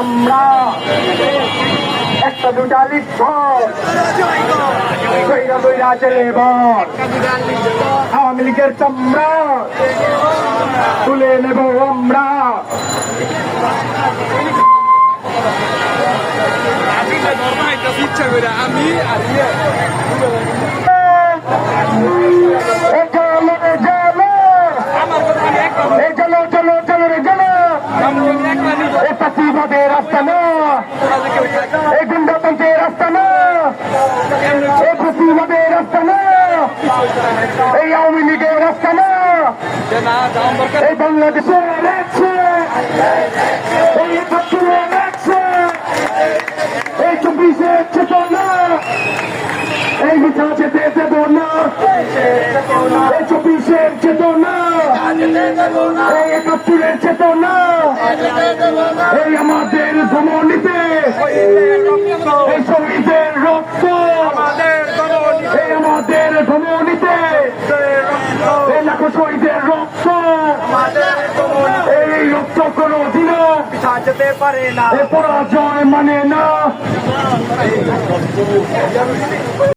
আমরা একটা দুটা লিখব কইরা কইরা চলেব আওয়ামী লীগের চামড়া। তুলে নেব এ পাতিবাদের রাস্তা না এই গুন্ডাতন্ত্রের রাস্তা না এই ফসিবাদের রাস্তা না এই আওয়ামী লীগের রাস্তা না এই বাংলাদেশের এই চব্বিশের চেতনা এই যেতে দেব না এই চব্বিশের চেতনা এই একাত্তরের চেতনা এই আমাদের ধমনীতে এই শহীদের রক্ত এই আমাদের ধমনীতে এই লাখো শহীদের রক্ত এই রক্ত কোনো যেতে পারে না। পরাজয় মানে না।